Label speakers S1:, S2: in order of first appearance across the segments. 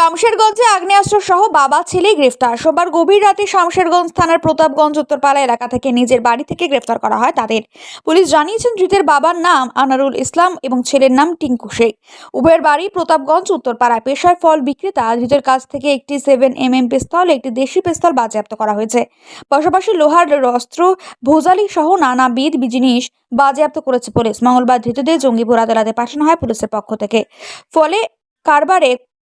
S1: শামশেরগঞ্জে আগ্নেয়াস্ত্র সহ বাবা, ছেলে গ্রেফতার। সোমবার গভীর রাতে শামশেরগঞ্জ থানার প্রতাপগঞ্জ উত্তরপাড়া এলাকা থেকে নিজের বাড়ি থেকে গ্রেফতার করা হয় তাদের। পুলিশ জানিয়েছেন ধৃতের বাবার নাম আনারুল ইসলাম এবং ছেলের নাম টিঙ্কু শেখ। উভয়ের বাড়ি প্রতাপগঞ্জ উত্তরপাড়ায়। পেশায় ফল বিক্রেতা, ধৃতের কাছ থেকে একটি সেভেন এম এম পিস্তল, একটি দেশি পিস্তল বাজেয়াপ্ত করা হয়েছে। পাশাপাশি লোহার অস্ত্র ভোজালি সহ নানাবিধ জিনিস বাজেয়াপ্ত করেছে পুলিশ। মঙ্গলবার ধৃতদের জঙ্গিপুর আদালতে পাঠানো হয় পুলিশের পক্ষ থেকে। ফলে কারবারে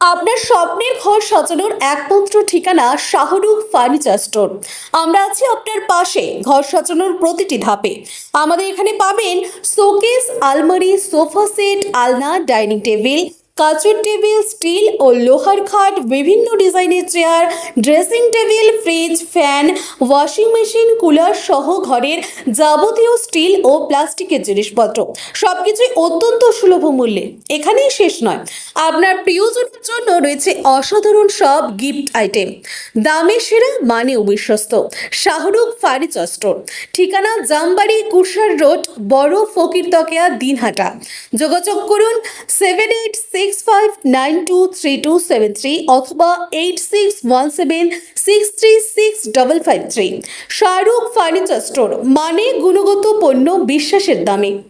S2: আপনার স্বপ্নের ঘর সাজানোর একমাত্র ঠিকানা শাহরুখ ফার্নিচার স্টোর। আমরা আছি আপনার পাশে ঘর সাজানোর প্রতিটি ধাপে। আমাদের এখানে পাবেন শোকেস, আলমারি, সোফা সেট, আলনা, ডাইনিং টেবিল, কাচের টেবিল, স্টিল ও লোহার খাট, বিভিন্ন ডিজাইনের chair, dressing table, fridge, fan, washing machine, cooler সহ ঘরের যাবতীয় স্টিল ও প্লাস্টিকের জিনিসপত্র। সব কিছুই অত্যন্ত সুলভ মূল্যে। এখানেই শেষ নয়। আপনার প্রিয়জনের জন্য রয়েছে অসাধারণ সব গিফট আইটেম। দামে সেরা মানে বিশ্বস্ত। Shahrukh furniture store. ঠিকানা জামবাড়ি কুরসার রোড, বড় ফকির তকেয়া, দিনহাটা। যোগাযোগ করুন seven eight six five nine two three two seven three অথবা eight six one seven six three six double five three Shahrukh furniture store মানে গুণগত পণ্য বিশ্বাসের দামে।